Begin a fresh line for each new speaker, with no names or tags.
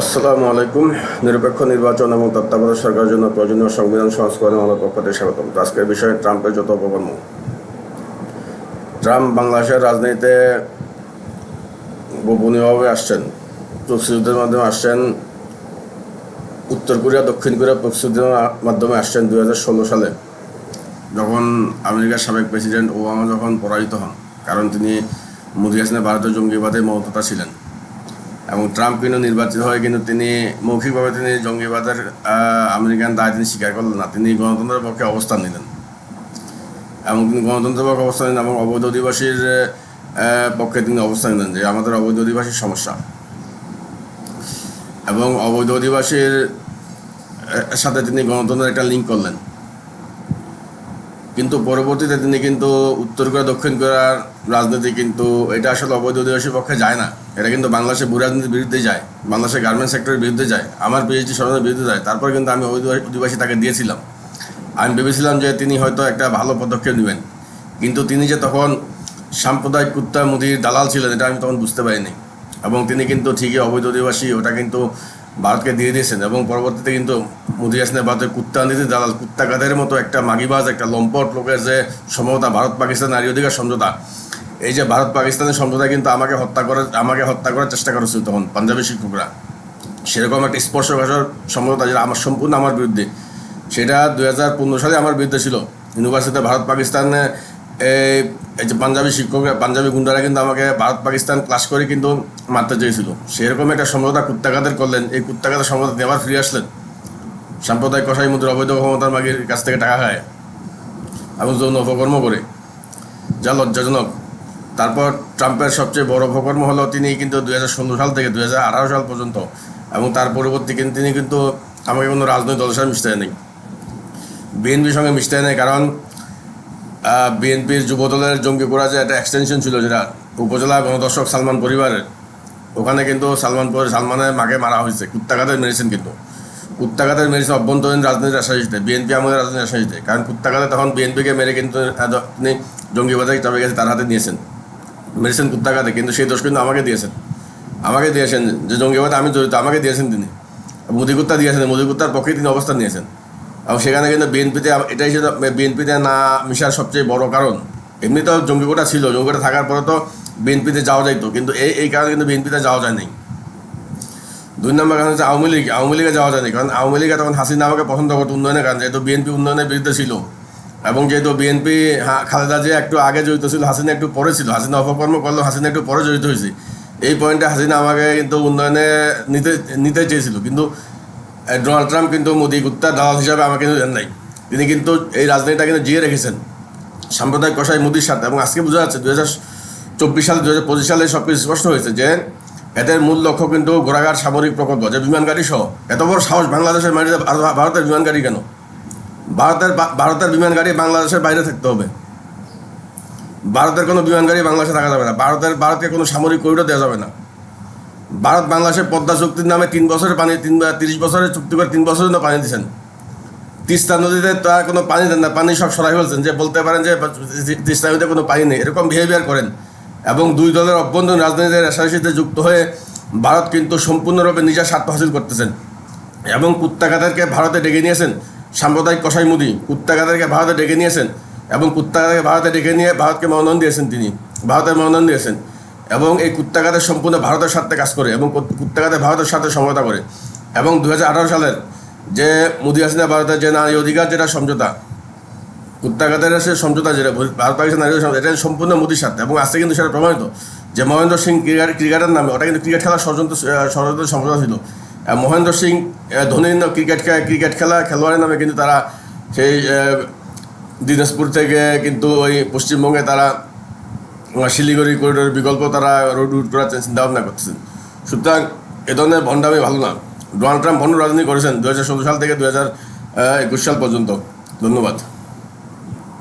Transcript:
আসসালামু আলাইকুম। নিরপেক্ষ নির্বাচন এবং তত্ত্বাবধায়ক সরকারের জন্য প্রয়োজনীয় সংবিধান সংস্করণে আমার পক্ষ থেকে স্বাগতম আজকের বিষয়ে ট্রাম্পের যত অপকর্ম। ট্রাম্প বাংলাদেশের রাজনীতিতে গোপনীয়ভাবে আসছেন। প্রস্তুতির মাধ্যমে আসছেন। উত্তর কোরিয়া, দক্ষিণ কোরিয়া প্রস্তুতির মাধ্যমে আসছেন দুই হাজার ষোলো সালে। যখন আমেরিকার সাবেক প্রেসিডেন্ট ওবামা যখন পরাজিত হন, কারণ তিনি মোদী হাসিনা, ভারতের জঙ্গিবাদে মমতা ছিলেন। এবং ট্রাম্প কিন্তু নির্বাচিত হয় কিন্তু তিনি মৌখিকভাবে তিনি জঙ্গিবাদের আমেরিকান দায় তিনি স্বীকার করলেন না। তিনি গণতন্ত্রের পক্ষে অবস্থান নিলেন। এবং তিনি গণতন্ত্রের পক্ষে অবস্থান নিলেন এবং অবৈধ অধিবাসীর পক্ষে তিনি অবস্থান নিলেন যে আমাদের অবৈধ অধিবাসীর সমস্যা। এবং অবৈধ অধিবাসীর সাথে তিনি গণতন্ত্রের একটা লিঙ্ক করলেন। কিন্তু পরবর্তীতে তিনি কিন্তু উত্তর কোরিয়া, দক্ষিণ কোরিয়ার রাজনীতি কিন্তু এটা আসলে অবৈধ অধিবাসীর পক্ষে যায় না। এটা কিন্তু বাংলাদেশের ভূ রাজনীতির বিরুদ্ধে যায়, বাংলাদেশের গার্মেন্টস সেক্টরের বিরুদ্ধে যায়, আমার পিএইচডি সরকারের বিরুদ্ধে যায়, তারপর কিন্তু আমি অধিবাসী তাকে দিয়েছিলাম। আমি ভেবেছিলাম যে তিনি হয়তো একটা ভালো পদক্ষেপ নেবেন, কিন্তু তিনি যে তখন সাম্প্রদায়িক কুত্তা মুদির দালাল ছিলেন, এটা আমি তখন বুঝতে পারিনি। এবং তিনি কিন্তু ঠিকই অবৈধ অধিবাসী, ওটা কিন্তু ভারতকে দিয়ে দিয়েছেন এবং পরবর্তীতে কিন্তু মুদি ভারতের কুত্তা নীতি দালাল কুত্তা গাদের মতো একটা মাগিবাজ একটা লম্পট লোকের যে সমঝোতা ভারত পাকিস্তান নারী অধিকার সমঝোতা। এই যে ভারত পাকিস্তানের সমঝোতা কিন্তু আমাকে হত্যা করার আমাকে হত্যা করার চেষ্টা করেছিল তখন, পাঞ্জাবি শিক্ষকরা সেরকম একটা স্পর্শকাতর সমঝোতা যেটা আমার সম্পূর্ণ আমার বিরুদ্ধে। সেটা দুই হাজার পনেরো সালে আমার বিরুদ্ধে ছিল। ইউনিভার্সিটিতে ভারত পাকিস্তানে এই যে পাঞ্জাবি শিক্ষকরা পাঞ্জাবি গুন্ডারা কিন্তু আমাকে ভারত পাকিস্তান ক্লাস করে কিন্তু মারতে চেয়েছিল। সেরকম একটা সমঝোতা কুত্তাঘাতের করলেন? এই কুত্তাঘাতের সমঝোতা আবার ফিরে আসলেন? সাম্প্রদায়িক কষাই মুদ্রা অবৈধ ক্ষমতার মাগির কাছ থেকে টাকা খায়। এবং যৌন অপকর্ম করে। যা লজ্জাজনক। তারপর ট্রাম্পের সবচেয়ে বড় অপকর্ম হলো তিনি কিন্তু দুই হাজার ষোলো সাল থেকে দুই হাজার আঠারো সাল পর্যন্ত এবং তার পরবর্তী কিন্তু তিনি কিন্তু আমাকে কোনো রাজনৈতিক দলের সাথে মিশতে নেই বিএনপির সঙ্গে মিশতে নেই কারণ বিএনপির যুবদলের জঙ্গি করা যে একটা এক্সটেনশন ছিল যেটা উপজেলা গণদর্শক সালমান পরিবারের। ওখানে কিন্তু সালমান সালমানের মাকে মারা হয়েছে। কুত্তাঘাতের মেরেছেন কিন্তু। কুত্তাঘাতের মেরেছে অভ্যন্তরীণ রাজনীতির আশাসিতে বিএনপি আমাদের রাজনীতির আশাসিতে কারণ কুত্তাঘাতে তখন বিএনপিকে মেরে কিন্তু আহ, তিনি জঙ্গিবাদে চাপে গেছে তার হাতে নিয়েছেন মেরেছেন কুত্তাঘাতে কিন্তু সেই দোষ কিন্তু আমাকে দিয়েছেন। আমাকে দিয়েছেন যে জঙ্গিবাদে আমি জড়িত আমাকে দিয়েছেন তিনি। মুদি কুত্তা দিয়েছেন মুদি কুত্তার পক্ষে তিনি অবস্থান নিয়েছেন। এবং সেখানে কিন্তু বিএনপিতে এটাই ছিল বিএনপিতে না মিশার সবচেয়ে বড় কারণ। এমনি তো জঙ্গিকোটা ছিল জঙ্গিকোটা থাকার পরে তো বিএনপিতে যাওয়া যাইতো। কিন্তু এই এই কারণে কিন্তু বিএনপিতে যাওয়া যায় নাই। দুই নম্বর কারণ হচ্ছে আওয়ামী লীগ, আওয়ামী লীগে যাওয়া যায়নি। কারণ আওয়ামী লীগে তখন হাসিনা আমাকে পছন্দ করতো উন্নয়নের কারণ, যেহেতু বিএনপি উন্নয়নের বিরুদ্ধে ছিল। এবং যেহেতু বিএনপি খালেদা যে একটু আগে জড়িত ছিল, হাসিনা একটু পরে ছিল। হাসিনা অপকর্ম করল হাসিনা একটু পরে জড়িত হয়েছে। এই পয়েন্টে হাসিনা আমাকে কিন্তু উন্নয়নে নিতে নিতে চেয়েছিল। কিন্তু ডোনাল্ড ট্রাম্প কিন্তু মোদী গুত্তার দালাল হিসাবে আমাকে কিন্তু দেন নাই। তিনি কিন্তু এই রাজনীতিটা কিন্তু জিয়ে রেখেছেন। সাম্প্রদায়িক কষাই মোদির সাথে। এবং আজকে বোঝা যাচ্ছে দু হাজার চব্বিশ সালে দু হাজার পঁচিশ সালে সব কিছু স্পষ্ট হয়েছে যে এদের মূল লক্ষ্য কিন্তু গোড়াঘাট সামরিক প্রকল্প, যে বিমান গাড়ি সহ। এত বড় সাহস বাংলাদেশের মাটিতে ভারতের বিমান গাড়ি কেন? ভারতের ভারতের বিমান গাড়ি বাংলাদেশের বাইরে থাকতে হবে। ভারতের কোনো বিমান গাড়ি বাংলাদেশে থাকা যাবে না। ভারতের ভারতকে কোনো সামরিক করিডোর দেওয়া যাবে না। ভারত বাংলাদেশের পদ্মা চুক্তির নামে তিন বছরের পানি, তিন তিরিশ বছরের চুক্তি করে তিন বছরের জন্য পানি দিচ্ছেন তিস্তা নদীতে তার কোনো পানি দেন না। পানি সব সরাই ফেলছেন। যে বলতে পারেন যে তিস্তা নদীতে কোনো পানি নেই। এরকম বিহেভিয়ার করেন। এবং দুই দলের অভ্যন্তরীণ রাজনীতির সাথে যুক্ত হয়ে ভারত কিন্তু সম্পূর্ণরূপে নিজের স্বার্থ হাসিল করতেছেন। এবং কুত্তাঘাতারকে ভারতে ডেকে নিয়েছেন সাম্প্রদায়িক কষাই মুদি। কুত্তাঘাতারকে ভারতে ডেকে নিয়েছেন এবং কুত্তাঘাতারকে ভারতে ডেকে নিয়ে ভারতকে মনোনয়ন দিয়েছেন তিনি। ভারতের মনোনয়ন দিয়েছেন। এবং এই কুত্তাঘাতের সম্পূর্ণ ভারতের স্বার্থে কাজ করে এবং কুত্তাঘাতে ভারতের সাথে সমঝোতা করে। এবং দু হাজার আঠারো সালের যে মুদি হাসিনা ভারতের যে নারী অধিকার, যেটা সমঝোতা কুত্তাঘাতের সে সমঝোতা যেটা ভারত পাকিস্তান এটা সম্পূর্ণ মোদির সাথে এবং আজকে কিন্তু সেটা প্রমাণিত যে মহেন্দ্র সিং ক্রিকেট, ক্রিকেটের নামে, ওটা কিন্তু ক্রিকেট খেলার ষড়যন্ত্র ষড়যন্ত্র সমঝোতা ছিল। মহেন্দ্র সিং ধোনির ক্রিকেট ক্রিকেট খেলা, খেলোয়াড়ের নামে কিন্তু তারা সেই দিনাজপুর থেকে কিন্তু ওই পশ্চিমবঙ্গে তারা শিলিগুড়ি করিডোরের বিকল্প তারা রোড রুট করার চিন্তা ভাবনা করতেছেন। সুতরাং এ ধরনের ভণ্ডামি ভালো না। ডোনাল্ড ট্রাম্প ভণ্ড রাজনীতি করেছেন দু হাজার ষোলো সাল থেকে দু একুশ সাল পর্যন্ত। ধন্যবাদ।